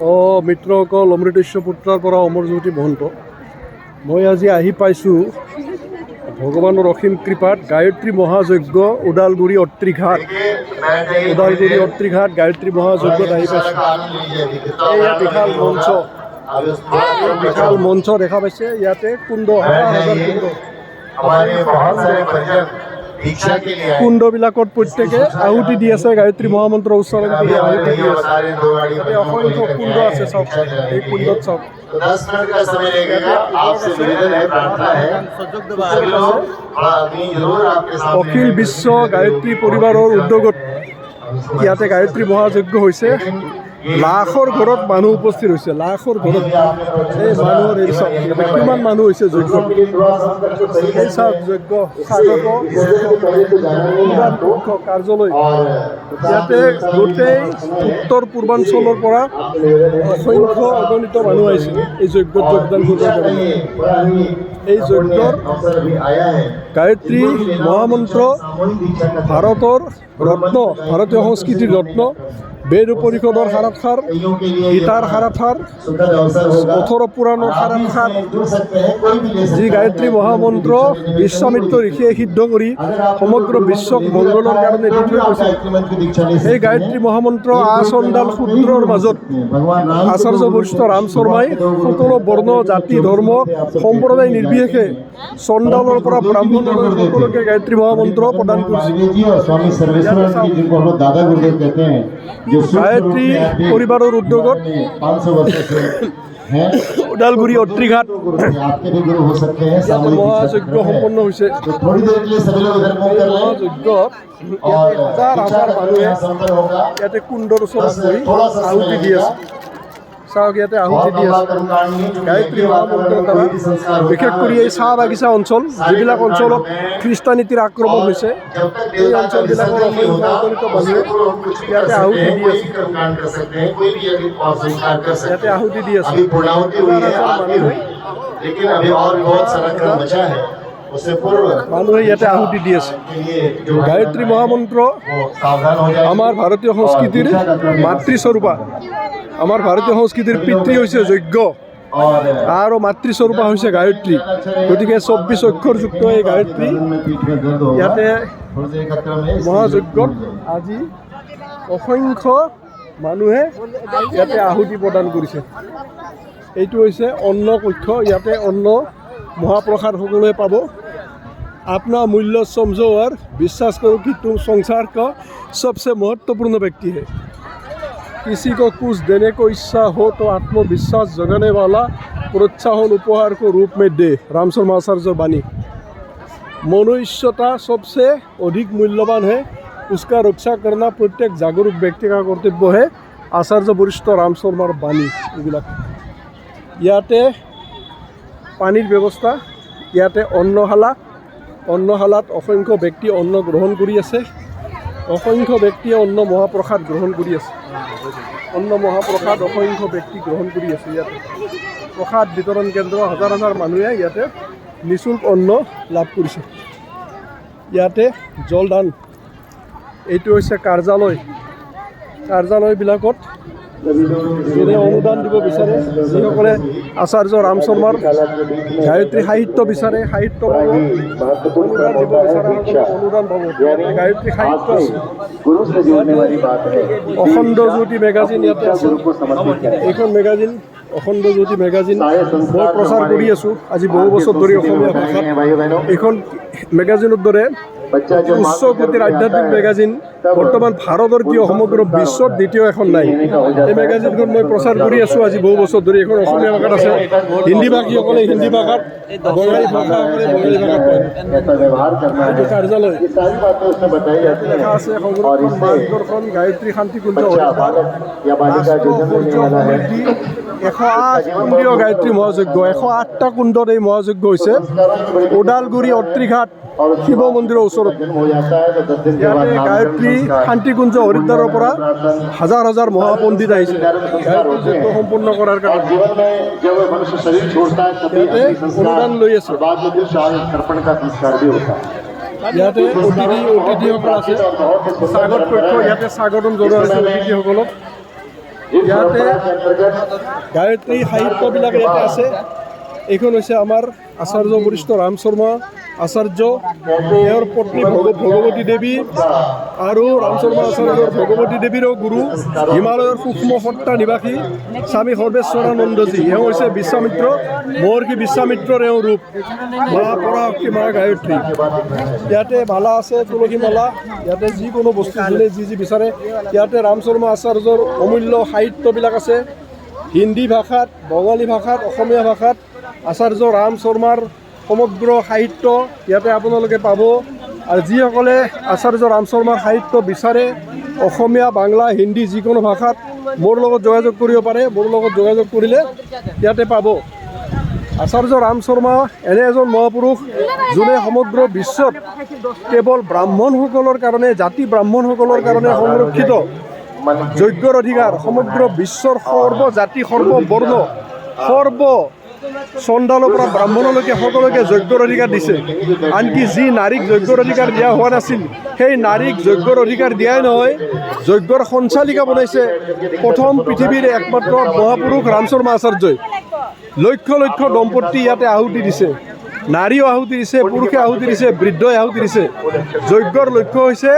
মিত্ৰসকল অমৃতেশ্ব পুত্ৰৰ পৰা অমৰজ্যোতি মহন্ত মই আজি আহি পাইছোঁ ভগৱানৰ অসীম কৃপাত, গায়ত্ৰী মহাযজ্ঞ, ওদালগুৰি অত্ৰিঘাট ওদালগুৰি অত্ৰিঘাট গায়ত্ৰী মহাযজ্ঞত আহি পাইছোঁ। বিশাল মঞ্চ বিশাল মঞ্চ দেখা পাইছে। ইয়াতে কুণ্ড, হাজাৰ হাজাৰ কুণ্ড। हमारे बहुत सारे भजन दीक्षा के लिए आए কুণ্ডবিলাকত প্ৰত্যেকে আহুতি দি আছে গায়ত্ৰী মহামন্ত্ৰ উচ্চাৰণ अभी কৰি हमारे আহুতি দি भैया আছে बता रहे हैं, दो गाड़ी ইয়াতে অসংখ্য কুণ্ড আছে চাওক এই কুণ্ডত চাওক तो दस मिनट का समय लगेगा आपसे निवेदन है प्रार्थना है सभी लोग थोड़ा अग्नि जरूर आपके सामने অখিল বিশ্ব গায়ত্ৰী পৰিবাৰৰ উদ্যোগত ইয়াতে গায়ত্ৰী মহাযজ্ঞ হৈছে লাখৰ ঘৰত মানুহ উপস্থিত হৈছে লাখৰ ঘৰত এই মানুহৰ এই চাওক কিমান মানুহ হৈছে যজ্ঞ এই চাওক যজ্ঞ কাৰ্যালয় ইয়াতে গোটেই উত্তৰ পূৰ্বাঞ্চলৰ পৰা অসংখ্য অগণিত মানুহ আহিছে এই যজ্ঞত যোগদান কৰিবলৈ এই যজ্ঞৰ গায়ত্ৰী মহামন্ত্ৰ ভাৰতৰ ৰত্ন ভাৰতীয় সংস্কৃতিৰ ৰত্ন বেরুপরিকদর খারাপ খার, গীতার খারাপ খার অথর পুরাণর খারাপ খার যি গায়ত্রী মহামন্ত্র, বিশ্বামিত্র ঋষিয়ে সিদ্ধ কৰি সমগ্র বিশ্বক মংগলৰ কাৰণে দি সেই গায়ত্ৰী মহামন্ত্ৰ আচণ্ডাল সূত্ৰৰ মাজত, আচাৰ্য বৈষ্ণ ৰাম শৰ্মাই সকলো বৰ্ণ, জাতি, ধৰ্ম, সম্প্ৰদায় নিৰ্বিশেষে চণ্ডালৰ পৰা ব্ৰাহ্মণলৈ সকলোকে গায়ত্ৰী মহামন্ত্ৰ প্ৰদান কৰিছে। গায়ত্রী পরিবারের উদ্যোগ ওদালগুড়ি অত্রিঘাট মহাযজ্ঞ সম্পন্ন হয়েছে। মহাযজ্ঞ। হাজাৰ হাজাৰ মানুহে ইয়াতে কুণ্ডৰ ওচৰত গৈ আহুতি আছে। চাওগীয়াতে আহুতি দি আছে গায়ত্ৰী মহামন্ত্ৰৰ দ্বাৰা বিশেষ কৰি এই চাহ বাগিচা অঞ্চল যিবিলাক অঞ্চলত খ্ৰীষ্টানীতিৰ আক্ৰমণ হৈছে এই অঞ্চলবিলাকৰ অংশিত মানুহে ইয়াতে আহুতি দি আছে ইয়াতে আহুতি দি আছে মানুহে মানুহে ইয়াতে আহুতি দি আছে গায়ত্ৰী মহামন্ত্ৰ আমাৰ ভাৰতীয় সংস্কৃতিৰ মাতৃস্বৰূপা আমাৰ ভাৰতীয় সংস্কৃতিৰ পিতৃ হৈছে যজ্ঞ। আৰু মাতৃস্বৰূপা হৈছে গায়ত্ৰী গতিকে চৌব্বিছ অক্ষৰযুক্ত এই গায়ত্ৰী। ইয়াতে মহাযজ্ঞত আজি অসংখ্য মানুহে ইয়াতে আহুতি প্ৰদান কৰিছে। এইটো হৈছে অন্ন কক্ষ। ইয়াতে অন্ন મહાપ્રખારકને પાબો આપના મૂલ્ય સમજો ઓર વિશ્વાસ કરો કે તુમ સંસાર કા સબસે મહત્વપૂર્ણ વ્યક્તિ હૈ किसी को कुछ देने को इच्छा हो तो आत्मविश्वास जगाने वाला प्रोत्साहन उपहार को रूप में दे रामशर्मा आचार्य बानी मनुष्यता सबसे अधिक मूल्यवान है उसका रक्षा करना प्रत्येक जागरूक व्यक्ति का कर्तव्य है आचार्य वरिष्ठ राम शर्मार बानी एगुला ইয়াতে পানীৰ ব্যৱস্থা। ইয়াতে অন্নশালা অন্নশালাত অসংখ্য ব্যক্তি অন্ন গ্ৰহণ কৰি আছে। অসংখ্য ব্যক্তিয়ে অন্ন মহাপ্ৰসাদ গ্ৰহণ কৰি আছে। অন্ন মহাপ্ৰসাদ অসংখ্য ব্যক্তি গ্ৰহণ কৰি আছে ইয়াতে। প্ৰসাদ বিতৰণ কেন্দ্ৰ, হাজাৰ হাজাৰ মানুহে ইয়াতে নিঃশুল্ক অন্ন লাভ কৰিছে। ইয়াতে জলদান, এইটো হৈছে কাৰ্যালয়। কাৰ্যালয়বিলাকত এনে অনুদান দিব বিচাৰে, যিসকলে আচাৰ্য ৰাম শৰ্মাৰ গায়ত্ৰী সাহিত্য বিচাৰে, সাহিত্য পাব অনুদান দিব বিচাৰে অনুদান পাব। গায়ত্ৰী সাহিত্য অখণ্ড জ্যোতি মেগাজিন ইয়াতে আছে। এইখন মেগাজিন, অখণ্ড জ্যোতি মেগাজিন, মই প্ৰচাৰ কৰি আছোঁ। আজি বহু বছৰ ধৰি অসমীয়া ভাষাত। এইখন মেগাজিনৰ দৰে বিশ্বগতিৰ আধ্যাত্মিক মেগাজিন বৰ্তমান ভাৰতৰ কিয় সমগ্ৰ বিশ্বত দ্বিতীয় এখন নাই। এই মেগাজিনখন মই প্ৰচাৰ কৰি আছোঁ আজি বহু বছৰ ধৰি। এখন অসমীয়া ভাষাত আছে। হিন্দী ভাষীসকলে হিন্দী ভাষাত বঙালী ভাষাসকলে বঙালী ভাষাত কয় এইটো কাৰ্যালয়। আছে। সংৰক্ষণ মাৰ্গদৰ্শন এশ আঠ কুণ্ডীয় গায়ত্ৰী মহাযজ্ঞ, এশ আঠটা কুণ্ডত এই মহাযজ্ঞ হৈছে ওদালগুৰি অত্ৰিঘাট শিৱ মন্দিৰৰ ওচৰত। ইয়াতে গায়ত্ৰী শান্তিকুঞ্জ হৰিদ্বাৰৰ পৰা হাজাৰ হাজাৰ মহাপণ্ডিত আহিছে। সম্পূৰ্ণ কৰাৰ কাৰণে। ইয়াতে অনুদান লৈ আছে। ইয়াতে অতিথি অতিথিসকল আছে। স্বাগত কক্ষ, ইয়াতে স্বাগতম জনোৱা হৈছে অতিথিসকলক। ইয়াতে গায়ত্ৰী সাহিত্যবিলাক ইয়াতে আছে। এইখন হৈছে আমাৰ আচাৰ্য বৰিষ্ঠ ৰাম শৰ্মা, আচাৰ্য তেওঁৰ পত্নী ভগ ভগৱতী দেৱী আৰু ৰাম শৰ্মা আচাৰ্যৰ ভগৱতী দেৱীৰো গুৰু, হিমালয়ৰ সূক্ষ্ম সত্তা নিবাসী স্বামী সৰ্বেশ্বৰানন্দজী। এওঁ হৈছে বিশ্বামিত্ৰ মহৰ্ষি বিশ্বামিত্ৰৰ এওঁ ৰূপ। মা পৰাশক্তি মা গায়ত্ৰী। ইয়াতে মালা আছে, তুলসী মালা। ইয়াতে যিকোনো বস্তু যোনে যি যি বিচাৰে। ইয়াতে ৰাম শৰ্মা আচাৰ্যৰ অমূল্য সাহিত্যবিলাক আছে। হিন্দী ভাষাত, বঙালী ভাষাত, অসমীয়া ভাষাত আচাৰ্য ৰাম শৰ্মাৰ সমগ্ৰ সাহিত্য ইয়াতে আপোনালোকে পাব। আৰু যিসকলে আচাৰ্য ৰাম শৰ্মাৰ সাহিত্য বিচাৰে অসমীয়া বাংলা হিন্দী যিকোনো ভাষাত মোৰ লগত যোগাযোগ কৰিব পাৰে মোৰ লগত যোগাযোগ কৰিলে ইয়াতে পাব। আচাৰ্য ৰাম শৰ্মা এনে এজন মহাপুৰুষ যোনে সমগ্ৰ বিশ্বত কেৱল ব্ৰাহ্মণসকলৰ কাৰণে জাতি ব্ৰাহ্মণসকলৰ কাৰণে সংৰক্ষিত যজ্ঞৰ অধিকাৰ সমগ্ৰ বিশ্বৰ সৰ্ব জাতি সৰ্ববৰ্ণ সৰ্ব চণ্ডালৰ পৰা ব্ৰাহ্মণলৈকে সকলোকে যজ্ঞৰ অধিকাৰ দিছে। আনকি যি নাৰীক যজ্ঞৰ অধিকাৰ দিয়া হোৱা নাছিল, সেই নাৰীক যজ্ঞৰ অধিকাৰ দিয়াই নহয়, যজ্ঞৰ সঞ্চালিকা বনাইছে প্ৰথম পৃথিৱীৰ একমাত্ৰ মহাপুৰুষ ৰাম শৰ্মা আচাৰ্যই লক্ষ লক্ষ দম্পতী ইয়াতে আহুতি দিছে। নাৰীও আহুতি দিছে, পুৰুষে আহুতি দিছে, বৃদ্ধই আহুতি দিছে। যজ্ঞৰ লক্ষ্য হৈছে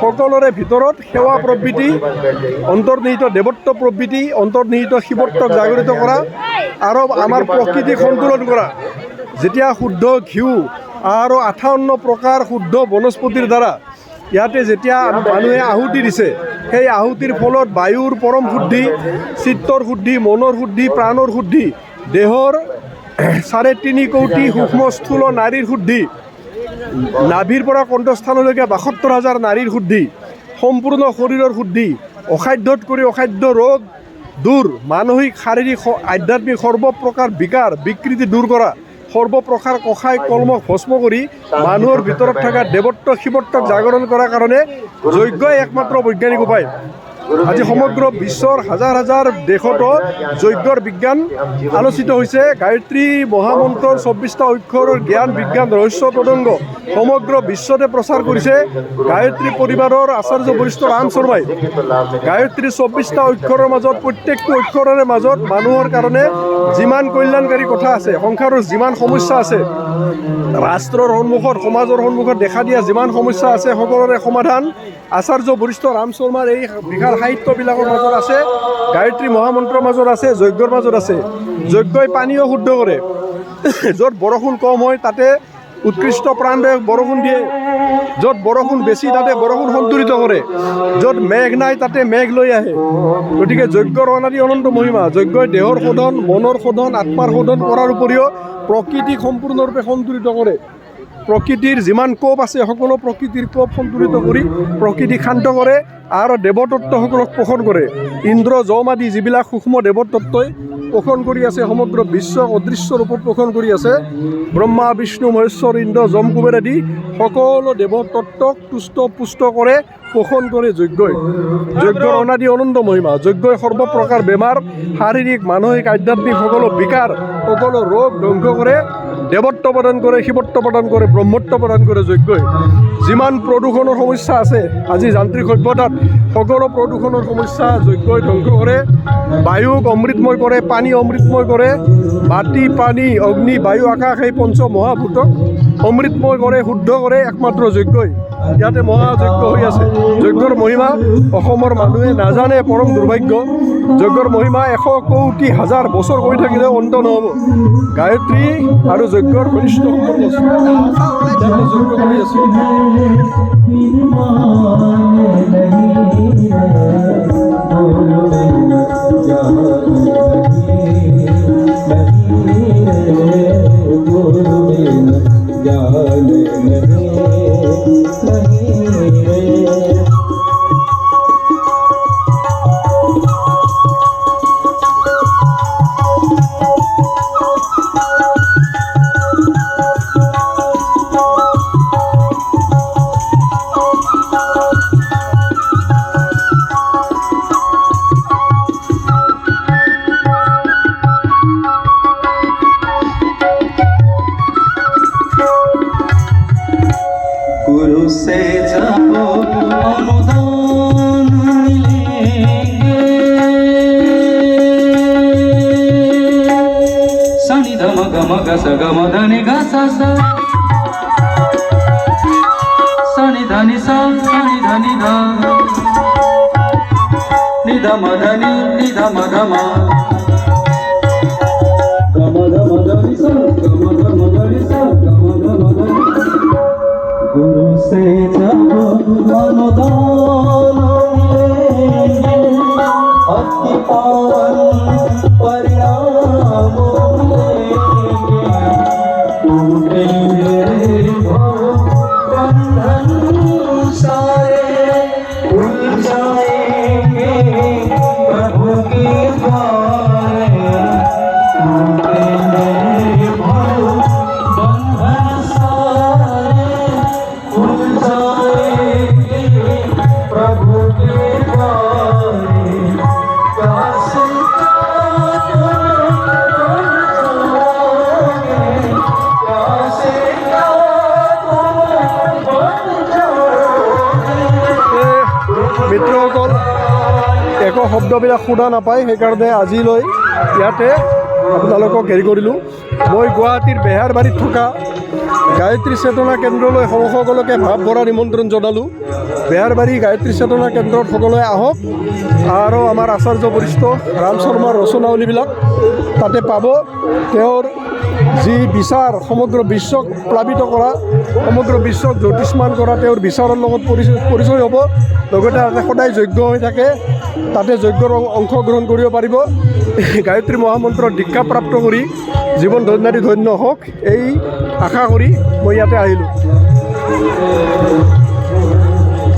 সকলোৰে ভিতৰত সেৱা প্ৰবৃত্তি, অন্তৰ্নিহিত দেৱত্ব প্ৰবৃত্তি, অন্তৰ্নিহিত শিৱত্বক জাগৰিত কৰা আৰু আমাৰ প্ৰকৃতিক সন্তুলন কৰা। যেতিয়া শুদ্ধ ঘিউ আৰু আঠাৱন্ন প্ৰকাৰ শুদ্ধ বনস্পতিৰ দ্বাৰা ইয়াতে যেতিয়া মানুহে আহুতি দিছে, সেই আহুতিৰ ফলত বায়ুৰ পৰম শুদ্ধি, চিত্তৰ শুদ্ধি, মনৰ শুদ্ধি, প্ৰাণৰ শুদ্ধি, দেহৰ চাৰে তিনি কোটি সূক্ষ্ম স্থূল নাৰীৰ শুদ্ধি। নাভিৰ পৰা কণ্ঠস্থানলৈকে বাসত্তৰ হাজাৰ নাৰীৰ শুদ্ধি, সম্পূৰ্ণ শৰীৰৰ শুদ্ধি অসাধ্যত কৰি অসাধ্য ৰোগ দূৰ, মানসিক, শাৰীৰিক আধ্যাত্মিক সৰ্বপ্ৰকাৰ বিকাৰ, বিকৃতি দূৰ কৰা, সৰ্বপ্ৰকাৰ কষাই কলমক ভস্ম কৰি মানুহৰ ভিতৰত থকা দেৱত্ব শিৱত্বক জাগৰণ কৰাৰ কাৰণে যজ্ঞই একমাত্ৰ বৈজ্ঞানিক উপায়। আজি সমগ্ৰ বিশ্বৰ হাজাৰ হাজাৰ দেশতো যজ্ঞৰ বিজ্ঞান আলোচিত হৈছে। গায়ত্ৰী মহামন্ত্ৰৰ চৌব্বিছটা অক্ষৰৰ জ্ঞান বিজ্ঞান ৰহস্য তদংগ সমগ্ৰ বিশ্বতে প্ৰচাৰ কৰিছে। গায়ত্ৰী পৰিবাৰৰ আচাৰ্য বৰিষ্ঠ ৰাম শৰ্মাই। গায়ত্ৰী চৌব্বিছটা অক্ষৰৰ মাজত প্ৰত্যেকটো অক্ষৰৰে মাজত মানুহৰ কাৰণে যিমান কল্যাণকাৰী কথা আছে সংসাৰৰ যিমান সমস্যা আছে ৰাষ্ট্ৰৰ সন্মুখত, সমাজৰ সন্মুখত দেখা দিয়া যিমান সমস্যা আছে, সকলোৰে সমাধান। আচাৰ্য বৰিষ্ঠ ৰাম শৰ্মাৰ এই বিশাল সাহিত্যবিলাকৰ মাজত আছে, গায়ত্ৰী মহামন্ত্ৰৰ মাজত আছে, যজ্ঞৰ মাজত আছে। যজ্ঞই পানীও শুদ্ধ কৰে। য'ত বৰষুণ কম হয়, তাতে উৎকৃষ্ট প্ৰাণদায়ক বৰষুণ দিয়ে, য'ত বৰষুণ বেছি, তাতে বৰষুণ সন্তুলিত কৰে। য'ত মেঘ নাই, তাতে মেঘ লৈ আহে। গতিকে যজ্ঞৰ অনাদি অনন্ত মহিমা, যজ্ঞই দেহৰ শোধন, মনৰ শোধন, আত্মাৰ শোধন কৰাৰ উপৰিও প্ৰকৃতিক সম্পূৰ্ণৰূপে সন্তুলিত কৰে। প্ৰকৃতিৰ যিমান কোপ আছে, সকলো প্ৰকৃতিৰ কোপ সন্তুলিত কৰি প্ৰকৃতিক শান্ত কৰে আৰু দেৱতত্ত্বসকলক পোষণ কৰে। ইন্দ্ৰ, যম আদি যিবিলাক সূক্ষ্ম দেৱতত্ত্বই পোষণ কৰি আছে সমগ্ৰ বিশ্ব অদৃশ্য ৰূপত পোষণ কৰি আছে। ব্ৰহ্মা, বিষ্ণু, মহেশ্বৰ, ইন্দ্ৰ, যম, কুবেৰ আদি সকলো দেৱতত্ত্বক তুষ্ট পুষ্ট কৰে, পোষণ কৰে যজ্ঞই। যজ্ঞৰ অনাদি অনন্ত মহিমা, যজ্ঞই সৰ্বপ্ৰকাৰ বেমাৰ, শাৰীৰিক, মানসিক, আধ্যাত্মিক সকলো বিকাৰ, সকলো ৰোগ ধ্বংস কৰে। দেৱত্ব প্ৰদান কৰে শিৱত্ব প্ৰদান কৰে ব্ৰহ্মত্ব প্ৰদান কৰে যজ্ঞই যিমান প্ৰদূষণৰ সমস্যা আছে, আজি যান্ত্ৰিক সভ্যতাত সকলো প্ৰদূষণৰ সমস্যা যজ্ঞই ধ্বংস কৰে। বায়ুক অমৃতময় কৰে, পানী অমৃতময় কৰে। মাটি, পানী, অগ্নি, বায়ু, আকাশ, এই পঞ্চ মহাভূতক অমৃতময় কৰে, শুদ্ধ কৰে, একমাত্ৰ যজ্ঞই ইয়াতে মহাযজ্ঞ হৈ আছে। যজ্ঞৰ মহিমা অসমৰ মানুহে নাজানে, পৰম দুৰ্ভাগ্য। যজ্ঞৰ মহিমা এশ কৌটি হাজাৰ বছৰ কৰি থাকিলে অন্ত নহ'ব। গায়ত্ৰী আৰু যজ্ঞৰ ঘনিষ্ঠ সম্পৰ্ক గమ గస గమ ధని గస సని ధని సని ధని ధ. నిధమ ధని నిధమ ధమ గమ గమ ధని స గమ గమ ధని స. గమ గమ ధని గురు సేన মিত্ৰসকল, একো শব্দবিলাক শুনা নাপায়, সেইকাৰণে আজিলৈ ইয়াতে আপোনালোকক হেৰি কৰিলোঁ। মই গুৱাহাটীৰ বেহাৰবাৰীত থকা গায়ত্ৰী চেতনা কেন্দ্ৰলৈ সকলোকে ভাৱ ভৰা নিমন্ত্ৰণ জনালোঁ। বেহাৰবাৰী গায়ত্ৰী চেতনা কেন্দ্ৰত সকলোৱে আহক আৰু আমাৰ আচাৰ্য বৰিষ্ঠ ৰাম শৰ্মাৰ ৰচনাৱলীবিলাক তাতে পাব। তেওঁৰ যি বিচাৰ সমগ্ৰ বিশ্বক প্লাৱিত কৰা, সমগ্ৰ বিশ্বক জ্যোতিষ্মান কৰা, তেওঁৰ বিচাৰৰ লগত পৰিচয় হ'ব। লগতে তাতে সদায় যজ্ঞ হৈ থাকে, তাতে যজ্ঞৰ অংশগ্ৰহণ কৰিব পাৰিব। গায়ত্ৰী মহামন্ত্ৰৰ দীক্ষা প্ৰাপ্ত কৰি জীৱন ধন্যাদি ধন্য হওক, এই আশা কৰি মই ইয়াতে আহিলোঁ।